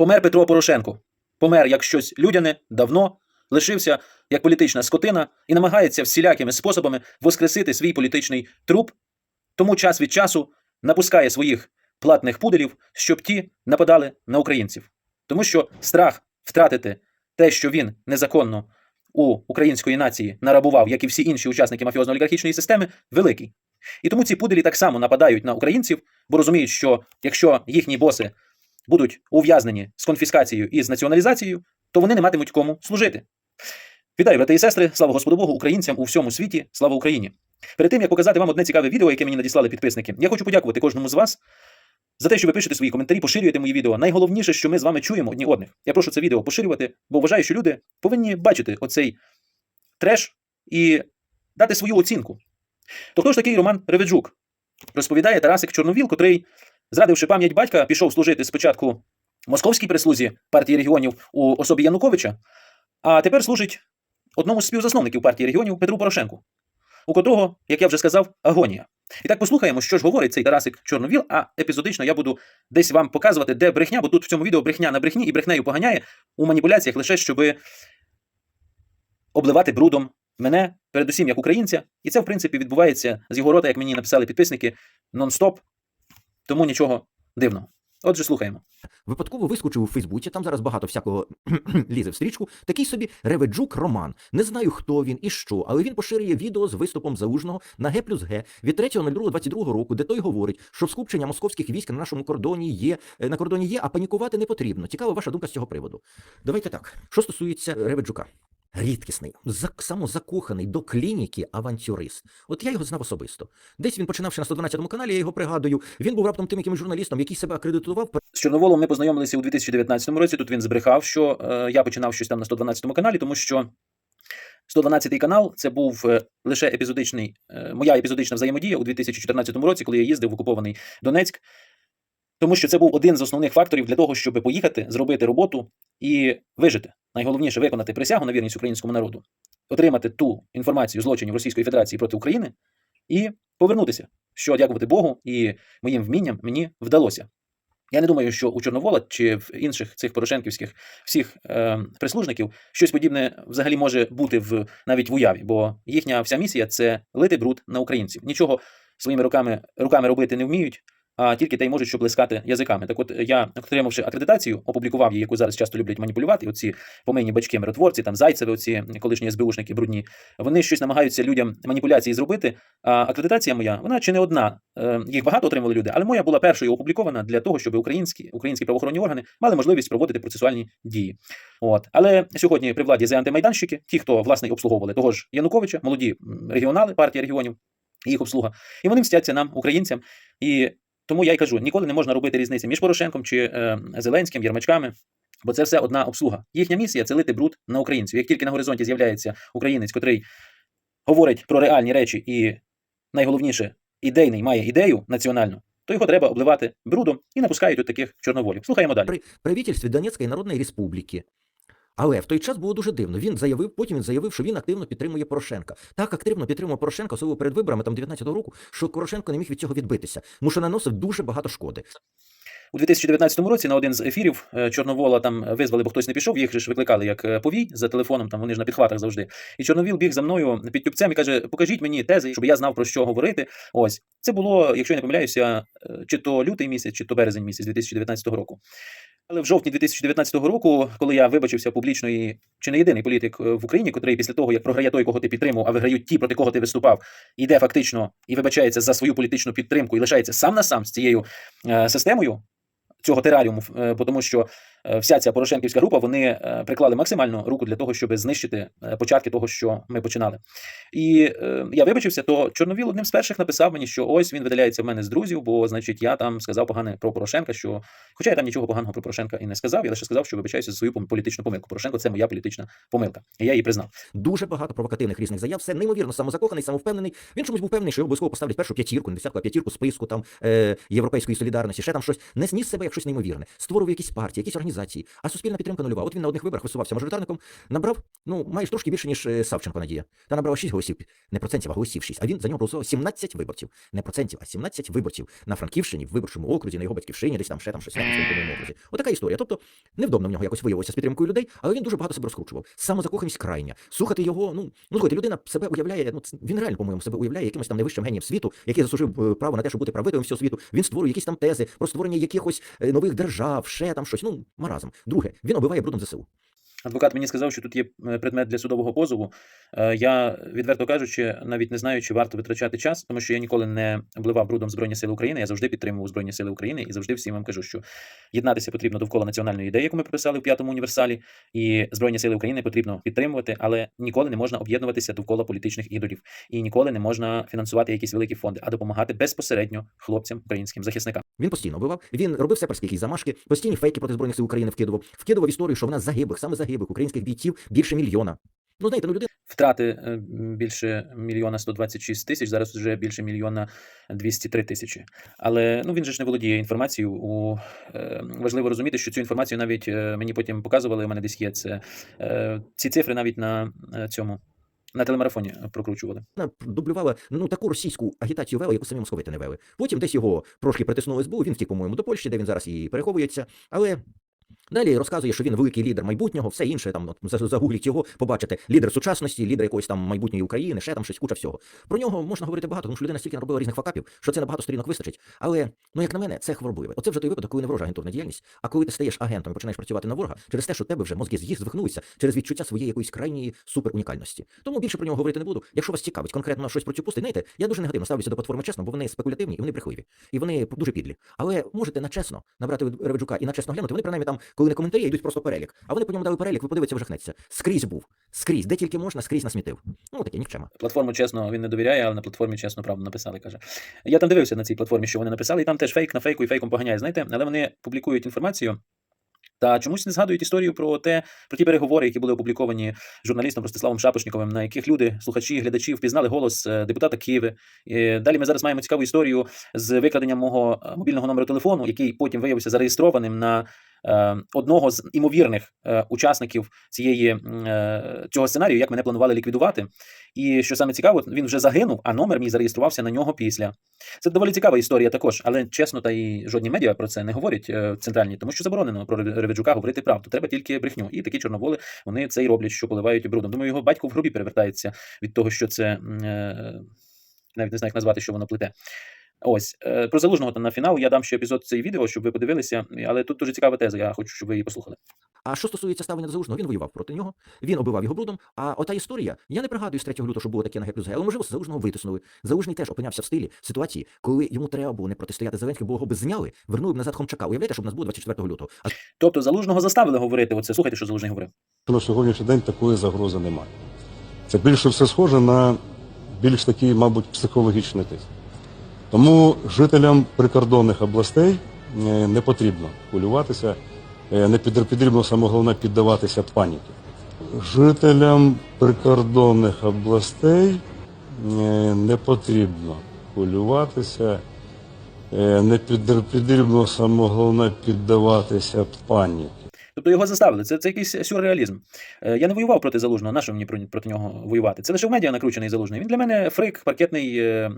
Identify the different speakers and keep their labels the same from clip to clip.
Speaker 1: Помер Петро Порошенко. Помер як щось людяне, давно, лишився як політична скотина і намагається всілякими способами воскресити свій політичний труп, тому час від часу напускає своїх платних пуделів, щоб ті нападали на українців. Тому що страх втратити те, що він незаконно у української нації нарабував, як і всі інші учасники мафіозно-олігархічної системи, великий. І тому ці пуделі так само нападають на українців, бо розуміють, що якщо їхні боси будуть ув'язнені з конфіскацією і з націоналізацією, то вони не матимуть кому служити. Вітаю, брати і сестри, слава Господу Богу, українцям у всьому світі, слава Україні. Перед тим як показати вам одне цікаве відео, яке мені надіслали підписники, я хочу подякувати кожному з вас за те, що ви пишете свої коментарі, поширюєте мої відео. Найголовніше, що ми з вами чуємо одні одних. Я прошу це відео поширювати, бо вважаю, що люди повинні бачити оцей треш і дати свою оцінку. То хто ж такий Роман Реведжук? Розповідає Тарасик Чорновіл, котрий, зрадивши пам'ять батька, пішов служити спочатку московській прислузі партії регіонів у особі Януковича, а тепер служить одному з співзасновників партії регіонів Петру Порошенку, у котрого, як я вже сказав, агонія. І так послухаємо, що ж говорить цей Тарасик Чорновіл, а епізодично я буду десь вам показувати, де брехня, бо тут в цьому відео брехня на брехні і брехнею поганяє у маніпуляціях лише щоби обливати брудом мене, передусім як українця. І це, в принципі, відбувається з його рота, як мені написали підписники, нон-стоп, тому нічого дивного. Отже, слухаємо.
Speaker 2: Випадково вискочив у Фейсбуці, там зараз багато всякого лізе в стрічку. Такий собі Реведжук Роман. Не знаю, хто він і що, але він поширює відео з виступом залужного на Г плюс Г від 3.02.22 року, де той говорить, що скупчення московських військ на нашому кордоні є е, на кордоні є, а панікувати не потрібно. Цікава ваша думка з цього приводу. Давайте так. Що стосується Реведжука. Рідкісний, зак, самозакоханий до клініки авантюрист. От я його знав особисто. Десь він починавши на 112 каналі, я його пригадую. Він був раптом тим якимось журналістом, який себе акредитував
Speaker 1: З Чорноволом ми познайомилися у 2019 році. Тут він збрехав, що е, я починав щось там на 112 каналі, тому що 112 канал це був е, лише епізодичний, е, моя епізодична взаємодія у 2014 році, коли я їздив в окупований Донецьк. Тому що це був один з основних факторів для того, щоб поїхати, зробити роботу і вижити. Найголовніше виконати присягу на вірність українському народу, отримати ту інформацію злочинів Російської Федерації проти України і повернутися. Що, дякувати Богу і моїм вмінням мені вдалося. Я не думаю, що у Чорновола чи в інших цих порошенківських всіх е, прислужників щось подібне взагалі може бути в навіть в уяві, бо їхня вся місія це лити бруд на українців. Нічого своїми руками руками робити не вміють, а тільки те й можуть що блискати язиками. Так от я, отримавши акредитацію, опублікував її, яку зараз часто люблять маніпулювати. Оці помийні бачки миротворці, там зайцеви, оці колишні СБУшники брудні. Вони щось намагаються людям маніпуляції зробити. А акредитація моя, вона чи не одна. Е, Їх багато отримали люди, але моя була першою опублікована для того, щоб українські українські правоохоронні органи мали можливість проводити процесуальні дії. От але сьогодні при владі зе антимайданщики, ті, хто власне обслуговували того ж Януковича, молоді регіонали, партія регіонів, їх обслуга, і вони мстяться нам, українцям. І тому я й кажу: ніколи не можна робити різниці між Порошенком чи е, Зеленським, Єрмачками. Бо це все одна обслуга. Їхня місія це лити бруд на українців. Як тільки на горизонті з'являється українець, котрий говорить про реальні речі і найголовніше, ідейний має ідею національну, то його треба обливати брудом і напускають от таких чорноволів. Слухаємо далі.
Speaker 2: при правительстві Донецької Народної Республіки. Але в той час було дуже дивно. Він заявив, потім він заявив, що він активно підтримує Порошенка. Так активно підтримував Порошенка, особливо перед виборами там 19-го року, що Порошенко не міг від цього відбитися, тому що наносив дуже багато шкоди.
Speaker 1: У 2019 році на один з ефірів е, Чорновола там визвали, бо хтось не пішов, їх ж викликали як е, повій за телефоном, там вони ж на підхватах завжди. І Чорновіл біг за мною під тюбцем і каже: покажіть мені тези, щоб я знав про що говорити. Ось це було, якщо я не помиляюся, е, чи то лютий місяць, чи то березень місяць 2019 року. Але в жовтні 2019 року, коли я вибачився публічно і чи не єдиний політик е, в Україні, котрий після того, як програє той, кого ти підтримав, а виграють ті, проти кого ти виступав, іде фактично і вибачається за свою політичну підтримку і лишається сам на сам з цією е, системою цього тераріуму, е, тому що вся ця Порошенківська група вони е, приклали максимальну руку для того, щоб знищити е, початки того, що ми починали. І е, я вибачився, то Чорновіл одним з перших написав мені, що ось він видаляється в мене з друзів, бо значить я там сказав погане про Порошенка. Що, хоча я там нічого поганого про Порошенка і не сказав, я лише сказав, що вибачаюся за свою політичну помилку. Порошенко це моя політична помилка, і я її признав.
Speaker 2: Дуже багато провокативних різних заяв. Все неймовірно самозакоханий, самовпевнений. Він чомусь був певний, що його обов'язково поставлять першу п'ятірку, не десятку, а п'ятірку списку там е, європейської солідарності, ще там щось. Не зніс себе як щось неймовірне. Створив якісь партії, якісь організації. Організації, а суспільна підтримка нульова. От він на одних виборах висувався мажоритарником, набрав, ну, майже трошки більше, ніж е, Савченко Надія. Та набрав 6 голосів, не процентів, а голосів 6. А він за нього проголосував 17 виборців. Не процентів, а 17 виборців на Франківщині, в виборчому окрузі, на його батьківщині, десь там ще там щось на своєму окрузі. Отака історія. Тобто невдобно в нього якось виявилося з підтримкою людей, але він дуже багато себе розкручував. Самозакоханість крайня. Слухати його, ну, ну слухайте, людина себе уявляє, ну, він реально, по-моєму, себе уявляє якимось там найвищим генієм світу, який заслужив е, право на те, щоб бути правителем всього світу. Він створює якісь там тези про створення якихось е, нових держав, ще там щось. Ну, маразм. Друге, він оббиває брудом ЗСУ.
Speaker 1: Адвокат мені сказав, що тут є е, предмет для судового позову. Е, Я, відверто кажучи, навіть не знаю, чи варто витрачати час, тому що я ніколи не обливав брудом Збройні Сили України. Я завжди підтримував Збройні Сили України і завжди всім вам кажу, що єднатися потрібно довкола національної ідеї, яку ми прописали в п'ятому універсалі, і Збройні Сили України потрібно підтримувати, але ніколи не можна об'єднуватися довкола політичних ідолів. І ніколи не можна фінансувати якісь великі фонди, а допомагати безпосередньо хлопцям, українським захисникам.
Speaker 2: Він постійно вбивав, він робив сепарські замашки, постійні фейки проти збройних сил України вкидував, вкидував історію, що в нас загиблих, саме загиблих українських бійців більше мільйона. Ну, знаєте, ну людина
Speaker 1: Втрати е, більше мільйона 126 тисяч, зараз вже більше мільйона 203 тисячі. Але ну він же ж не володіє інформацією. У е, важливо розуміти, що цю інформацію навіть е, мені потім показували. У мене десь є це ці цифри навіть на цьому на телемарафоні прокручували.
Speaker 2: дублювала ну таку російську агітацію вели, яку самі московити не вели. Потім десь його трошки притиснули СБУ, він втік, по-моєму, до Польщі, де він зараз і переховується. Але далі розказує, що він великий лідер майбутнього, все інше там от, загугліть його, побачите лідер сучасності, лідер якоїсь там майбутньої України, ще там щось куча всього. Про нього можна говорити багато, тому що людина стільки наробила різних факапів, що це на багато сторінок вистачить. Але ну як на мене, це хворобливе. Оце вже той випадок, коли не ворожа агентурна діяльність, а коли ти стаєш агентом і починаєш працювати на ворога через те, що тебе вже мозги з'їзд звихнулися через відчуття своєї якоїсь крайньої суперунікальності. Тому більше про нього говорити не буду. Якщо вас цікавить конкретно щось про цю пустить, знаєте, я дуже негативно ставлюся до платформи чесно, бо вони спекулятивні і вони брехливі. І вони дуже підлі. Але можете на чесно набрати Реведжука і на чесно глянути. Вони принаймні там, коли не коментарі, йдуть просто перелік. А вони по ньому дали перелік, ви подивитеся, ви жахнеться. Скрізь був. Скрізь, де тільки можна, скрізь насмітив. Ну таке нікчема.
Speaker 1: Платформу чесно він не довіряє, але на платформі чесно правду написали. каже. Я там дивився на цій платформі, що вони написали, і там теж фейк на фейку і фейком поганяє. Знаєте, але вони публікують інформацію. Та чомусь не згадують історію про те, про ті переговори, які були опубліковані журналістом Ростиславом Шапошніковим, на яких люди, слухачі, глядачі впізнали голос е, депутата Києви. І далі ми зараз маємо цікаву історію з викраденням мого е, мобільного номеру телефону, який потім виявився зареєстрованим на одного з імовірних е, учасників цієї е, цього сценарію, як мене планували ліквідувати. І що саме цікаво, він вже загинув, а номер мій зареєструвався на нього після. Це доволі цікава історія також, але чесно, та і жодні медіа про це не говорять е, центральні, тому що заборонено про Ре- Реведжука говорити правду. Треба тільки брехню. І такі чорноволи вони це й роблять, що поливають брудом. Думаю, його батько в гробі перевертається від того, що це е, навіть не знаю, як назвати, що воно плете. Ось е, про залужного там на фінал я дам ще епізод цей відео, щоб ви подивилися. Але тут дуже цікава теза. Я хочу, щоб ви її послухали.
Speaker 2: А що стосується ставлення до залужного, він воював проти нього, він оббивав його брудом. А ота історія, я не пригадую з 3 лютого, що було таке на Г плюс Г, але можливо залужного витиснули. Залужний теж опинявся в стилі ситуації, коли йому треба було не протистояти Зеленському, бо його би зняли, вернули б назад Хомчака. Уявляєте, щоб у нас було 24 лютого. А
Speaker 1: Тобто залужного заставили говорити. Оце слухайте, що залужний говорив.
Speaker 3: на сьогоднішній день такої загрози немає. Це більше все схоже на більш такий, мабуть, психологічний тиск. Тому жителям прикордонних областей е, не потрібно хвилюватися, е, не потрібно саме головне піддаватися паніки. Жителям прикордонних областей е, не потрібно хвилюватися, не потрібно саме головне піддаватися паніки.
Speaker 1: Тобто його заставили. Це, це якийсь сюрреалізм. Е, Я не воював проти залужного. Нащо мені проти нього воювати? Це лише в медіа накручений залужний. Він для мене фрик, паркетний е,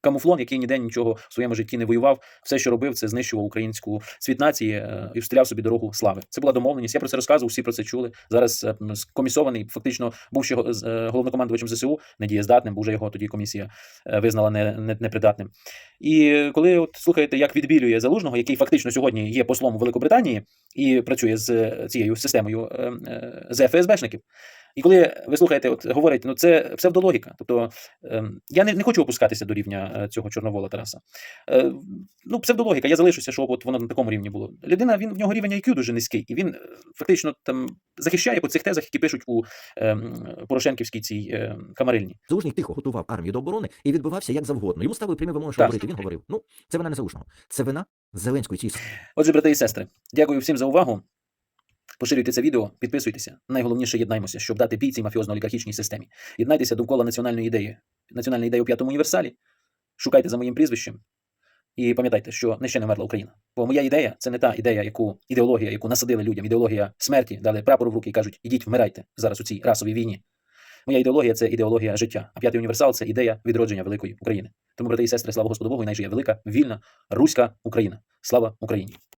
Speaker 1: камуфлон, який ніде нічого в своєму житті не воював. Все, що робив, це знищував українську світ нації е, і встріляв собі дорогу слави. Це була домовленість. Я про це розказував, всі про це чули. Зараз м, скомісований, фактично бувши головнокомандувачем ЗСУ, недієздатним, бо вже його тоді комісія визнала не, не, непридатним. І коли от слухаєте, як відбілює залужного, який фактично сьогодні є послом у Великобританії і працює з цією системою е, е, з ФСБшників. І коли ви слухаєте, от говорить, ну це псевдологіка. Тобто ем, я не, не хочу опускатися до рівня е, цього Чорновола Тараса. Е, ну, псевдологіка, я залишуся, що от воно на такому рівні було. Людина, він в нього рівень IQ дуже низький, і він е, фактично там захищає по цих тезах, які пишуть у Порошенківській цій е, камарильні.
Speaker 2: Залужний тихо готував армію до оборони і відбивався як завгодно. Йому ставили прямі вимоги, що говорити. Він говорив: ну це вина не залужного, це вина Зеленської цієї
Speaker 1: Отже, брати і сестри, дякую всім за увагу. Поширюйте це відео, підписуйтеся. Найголовніше єднаймося, щоб дати бій цій мафіозно-олігархічній системі. Єднайтеся довкола національної ідеї. Національна ідея у п'ятому універсалі. Шукайте за моїм прізвищем. І пам'ятайте, що не ще не вмерла Україна. Бо моя ідея це не та ідея, яку ідеологія, яку насадили людям, ідеологія смерті, дали прапору в руки і кажуть, ідіть, вмирайте зараз у цій расовій війні. Моя ідеологія це ідеологія життя, а п'ятий універсал це ідея відродження великої України. Тому, брати і сестри, слава Господу Богу, і най жиє велика, вільна, руська Україна. Слава Україні!